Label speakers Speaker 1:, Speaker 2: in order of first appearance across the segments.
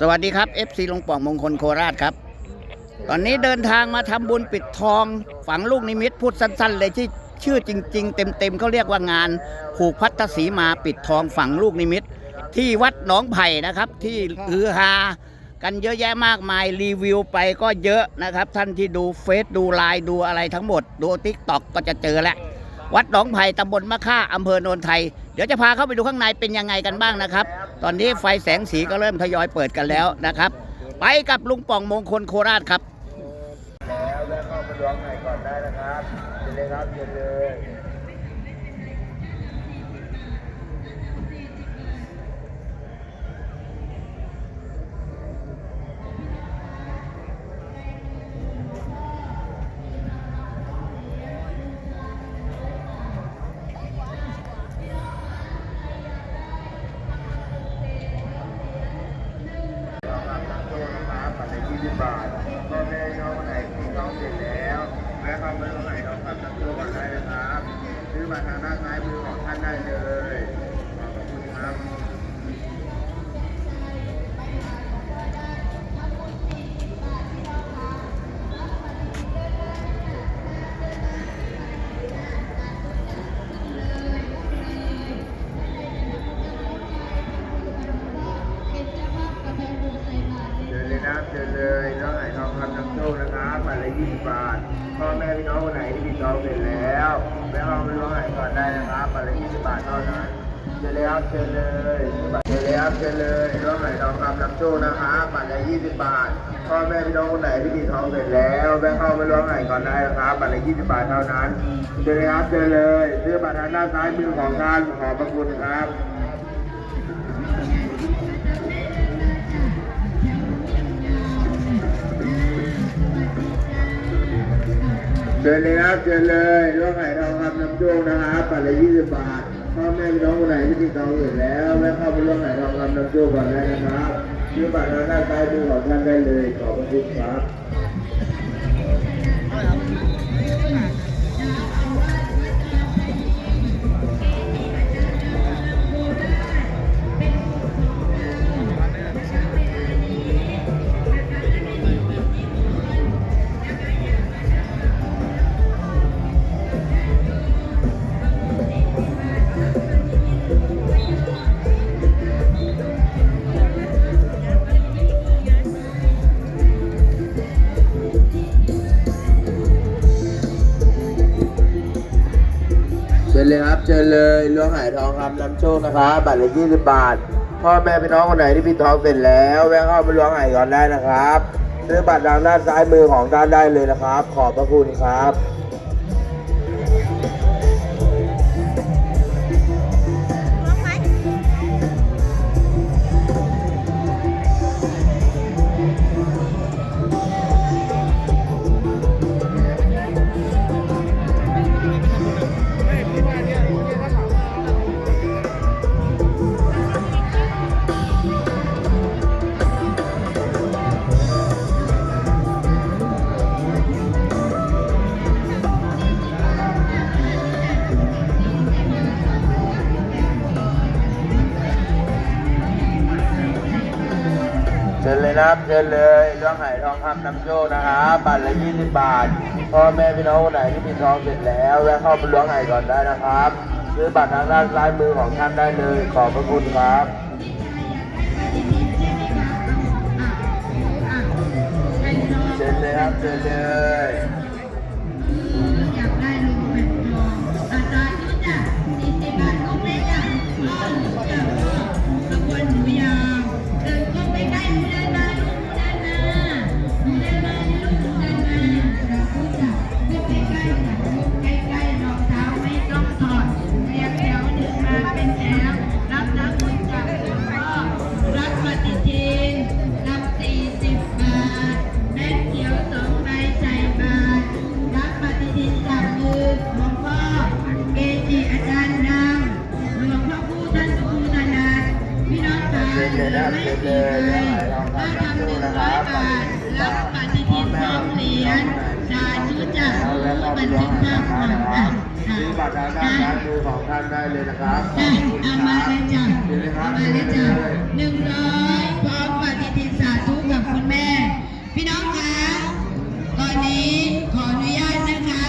Speaker 1: สวัสดีครับ FC ลงป่องมงคลโคราชครับ ตอนนี้เดินทางมาทำบุญปิดทอง ฝังลูกนิมิตพูดสั้น ๆ เลยที่ชื่อจริง ๆ เต็มๆเขาเรียกว่างาน ผูกพัทธสีมาปิดทองฝังลูกนิมิต ที่วัดหนองไผ่นะครับ ที่ฮือฮากันเยอะแยะมากมายรีวิวไปก็เยอะนะครับ ท่านที่ดูเฟซดูไลน์ดูอะไรทั้งหมด ดูทิกตอกก็จะเจอแล้ววัดหนองไผ่ตำบลมะค่าอำเภอโนนไทย เดี๋ยวจะพาเข้าไปดูข้างในเป็นยังไงกันบ้างนะครับ ตอนนี้ไฟแสงสีก็เริ่มทยอยเปิดกันแล้วนะครับ ไปกับลุงป่องมงคลโคราชครับ
Speaker 2: แล้วแวะเข้ามาล้วงไข่ก่อนได้นะครับเชิญเลยครับเชิญเลย บาทพ่อแม่น้องคนไหนที่น้องเสร็จแล้วแวะเข้ามาล้วงไข่ทองคำทั้งตัวก่อนได้นะครับ ซื้อบัตรทางด้านซ้ายมือของท่านได้เลย ขอบคุณครับ เชิญเลยครับเชิญเลยเชิญเลยครับเชิญเลยล้วงไข่ทองคำนำโชคนะครับบัตรละ20บบาทพ่อแม่พี่น้องคนไหนที่ปิดทองเสร็จแล้วแวะเข้ามาล้วงไข่ก่อนได้นะครับบัตรละ20บบาทเท่านั้นเชิญเลยครับเชิญเลยซื้อบัตรทางด้านซ้ายมือของท่านขอบพระคุณครับเชิญเลยครับเชิญเลยร่วงไห่ทองคำนำโจ้นะครับปัดละ20บาท พ่อแม่พี่น้องคนไหนที่ติดทองอยู่แล้วแวะเข้าไปร่วงไหนทองรำนำโชคก่อนได้นะครับซื้อบัตรทางด้านซ้มือของท่านได้เลยขอบพระคุณครับ ชิญเลยครับเชิญเลยล้วงหายทองคำนำโชคนะครับบัตรละ20บาท พ่อแม่พี่น้องคนไหนที่มีทองเสร็จแล้วแวะเข้าไปล้วงหายก่อนได้นะครับ ซื้อบัตรทางด้านซ้ายมือของด้านได้เลยนะครับ ขอบพระคุณครับ ญเลยล้วงหายทองคำนำโชคนะครับบัตรละยี่สิบบาทพ่อแม่พี่น้องคนไหนที่ปิดทองเสร็จแล้วแวะเข้าไปล้วงหายก่อนได้นะครับซื้อบัตรทางด้านซ้ายมือของท่านได้เลย ขอบพระคุณครับเชิญเลยครับเชิญเลย
Speaker 3: บันทึกภาพก่นค่ะบัตรทางด้านดูาอของท่านได้เลยนะครับขอบคุณอามารัเลยจ้ะเลยครับเลยจ้ะหนึ่งร้อยพร้อมปฏิทินสาธุกับคุณแม่ พี่น้องคะตอนนี้ขออนุญาตนะคะ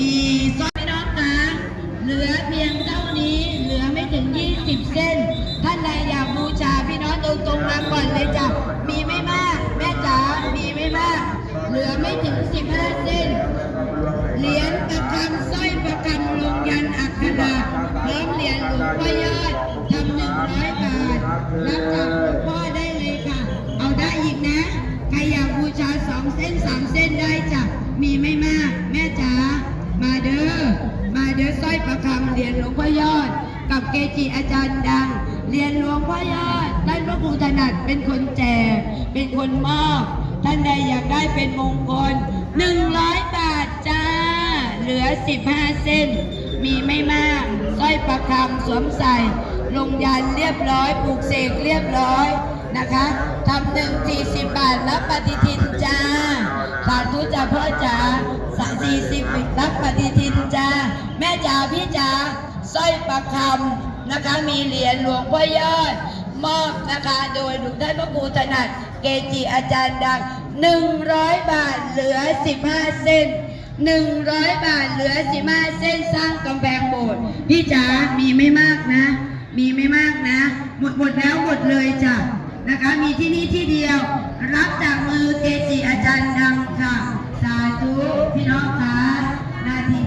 Speaker 3: มีสร้อพี่น้องคะเหลือเพียงเท่านี้เหลือ
Speaker 2: ไม่ถึง 20 เส้น ท่านใด
Speaker 3: อยาก
Speaker 2: บูชา
Speaker 3: พี่น้องตรงตรงมาก่อนเลยจ้ะมีไม่มาก แม่จ๋ามีไม่มาก เหลือไม่ถึง 15เส้น องเส้นสามเส้นได้จ้ะมีไม่มาก แม่จ๋ามาเด้อมาเด้อสร้อยประคำเรียนหลวงพ่อยอด กับเกจิอาจารย์ดัง เรียนหลวงพ่อยอดท่านพระครูถนัดเป็นคนแจกเป็นคนมอบท่านใดอยากได้เป็นมงคลหนึ่งร้อยบาทจ้า เหลือสิบห้าเส้น มีไม่มากสร้อยประคำสวมใส่ ลงยันเรียบร้อยปลูกเสกเรียบร้อย นะคะทำหนึ่งสี่สิบบาทรับปฏิทินจ้าสาธุจ้าพ่อจ๋าสาสี่สิบรับปฏิทินจ้าแม่จ๋าพี่จ๋าสร้อยประคำนะคะ มีเหรียญหลวงพ่อยอดมอบนะคะโดยหลวงท่านพระครูถนัดเกจิอาจารย์ดัง100บาทเหลือ15เส้น100บาทเหลือ15เส้นสร้างกำแพงโบสถ์พี่จ๋ามีไม่มากนะ มีไม่มากนะ หมดหมดแล้วหมดเลยจ้ะ นะคะ มีที่นี่ที่เดียว รับจากมือเกจิอาจารย์ดังค่ะ สาธุพี่น้องคะนาที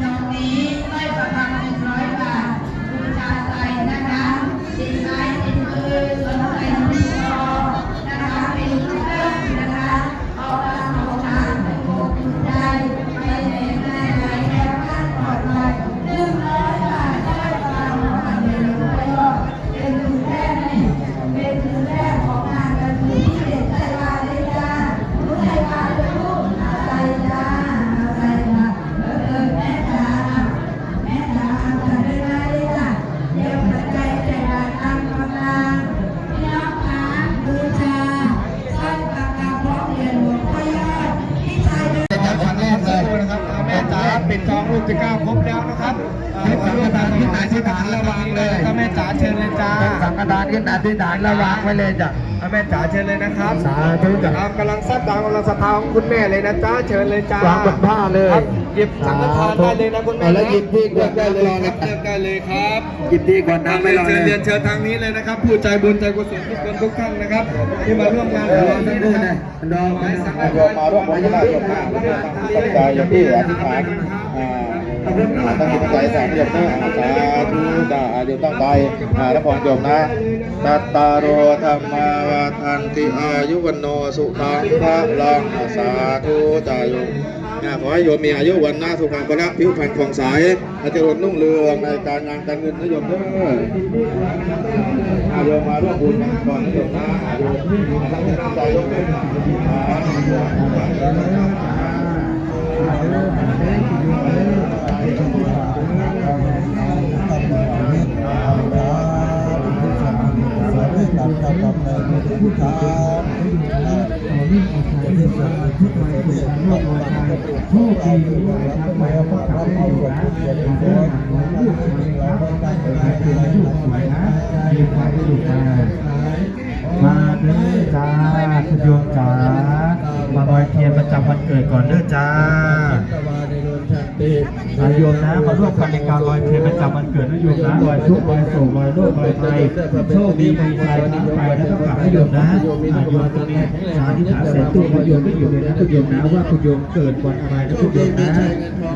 Speaker 3: จ๋าปิด
Speaker 2: ทองลู กจะก้าวครบแล้วนะครับเป็นสังฆทานที่ไหนที่ฐานระวังเลยก็แม่จ๋าเชิญเลยจ้าเป็นสังฆทานที่ไหนที่ฐานระวังไว้เลยจ้ะแม่จ๋าเชิญเลยนะครับ สาธุจ้ะกำลังซัดตามกำลังสภาของคุณแม่เลยนะจ้าเชิญเลยจ้าวางบนผ้าเลยหยิบสังฆทานได้เลยนะคุณแม่แล้วหยิบที่ก่อนได้เลยครับเลือกได้เลยครับหยิบที่ก่อนทางไม่รอเชิญเรียนเชิญทางนี้เลยนะครับ ผู้ใจบุญใจกุศลทุกคนทุกท่านนะครับ ที่มาร่วมงานของเราในนี้นะครับรอไว้สังฆทาน
Speaker 4: โยมมาร่วมบุญก็ได้โยมมาตั้งใจอย่างที่อธิษฐาน อ่าตั้งใจสามโยมนะสาธุจ้าโยมตั้งใจรับพรโยมนะตัตตารโอธรรมาวาทันติอายุวันโนสุขังพระลังสาธุจ้าโยมขอให้โยมมีอายุวันนาสุขังพระผิวพรรณผ่องใสอาจจะรดนุ่งเรืองในการงานการเงินนะโยมเด้ออาโยมมาร่วมบุญก่อนนะโยมนะอาโยมตั้งใจย กมือสาธุ
Speaker 5: มาเด้อจ้าคุณโยมจ๋ามาลอยเทียนประจำวันเกิดก่อนเด้อจ้า อายโยมนะมาร่วมกันในการลอยเทียนประจำวันเกิดนะโยมนะลอยทุกลอยโศกลอยโรคลอยภัยโชคดีมีชัยทั้งไปแล้วก็กลับนะโยมนะอายโยมตรงนี้สาธิษฐานเสร็จตู้คุณโยมก็อยู่เลยนะคุณโยมนะว่าคุณโยมเกิดวันอะไรนะคุณโยมนะ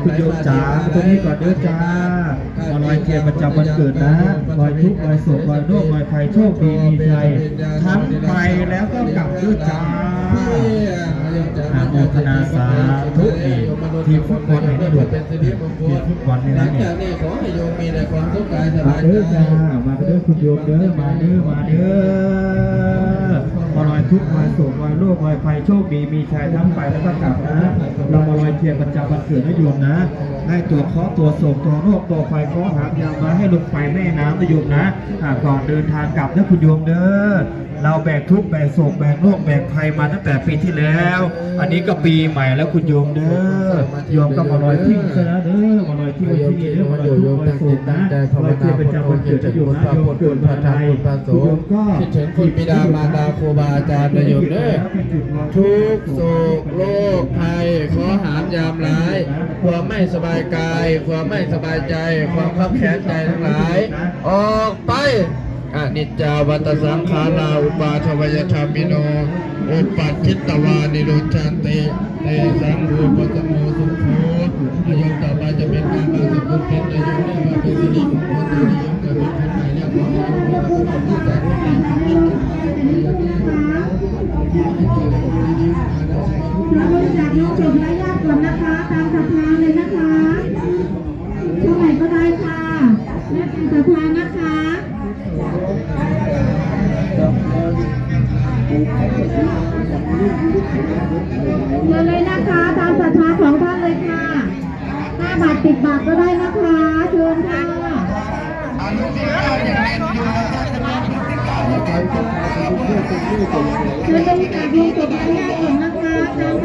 Speaker 5: คุณโยมจ๋าตรงนี้ก่อนเด้อจ้ามาลอยเทียนประจำวันเกิดนะลอยทุกลอยโศกลอยโรคลอยภัยโชคดีมีชัยทั้งไปแล้วก็กลับด้วยจ้าอาโมทนาสาธุนี่ทีมฟุตบอลในนี่ด้วยทีมฟุตบอลใน
Speaker 6: หลั
Speaker 5: นั้น
Speaker 6: ง
Speaker 5: เนี่
Speaker 6: จายกนี้ขอให้โยมมีแต่ความสุขกายส
Speaker 5: มา
Speaker 6: บาย
Speaker 5: เด้อ
Speaker 6: ใจ
Speaker 5: จ้ามาเด้อคุณโยมเด้อมาเด้อมาเด้อ มาลอยทุกข์ลอยโศกลอยโรคลอยภัยโชคดีมีชัยทั้งไปแล้วก็กลับนะ เรามาลอยเทียนประจำวันเกิดนะโยมนะให้ตัวเคาะตัวโศกตัวโรคตัวไฟเคาะหามยามมาให้ลงไปแม่น้ำนะโยมนะก่อนเดินทางกลับนะคุณโยมเด้อเราแบกทุกข์แบกโศกแบกโรคแบกภัยมาตั้งแต่ปีที่แล้ว อันนี้ก็ปีใหม่แล้วคุณโยมเด้อโยมก็มาลอยทิ้งซะนะเด้อมาลอยทิ้งไว้ที่นี่เด้อมาลอยทุกข์ลอยโศกนะลอยเทียนประจำวันเกิดนโยมนะโยมเกิดวันอะไรคุณโยมก็
Speaker 6: คิดถึงคุณบิดามารดาครูบาอาจารย์นะโยมเด้อทุกโศกโรคภัยขอหามยามร้าย ความไม่สบายกาย ความไม่สบายใจ ความขับแค้นใจทั้งหลาย ออกไปอนิจจาวัตสังขาราอุปาทวยธรรมิโน อุปัชิตตวานิโรชันติเตสังรูปสมโมสุโขอายุต่อไปจะเป็นการบางสกุลเป็นอายุได้ว่า
Speaker 7: ตามศรัทธาเลยนะคะเท่าไหร่ก็ได้ค่ะและตามศรัทธานะคะเชิญเลยนะคะตามศรัทธาของท่านเลยค่ะห้าบาทสิบบาทก็ได้นะคะเชิญค่ะเชิญบริจาคโยมจบและญาติก่อนนะคะ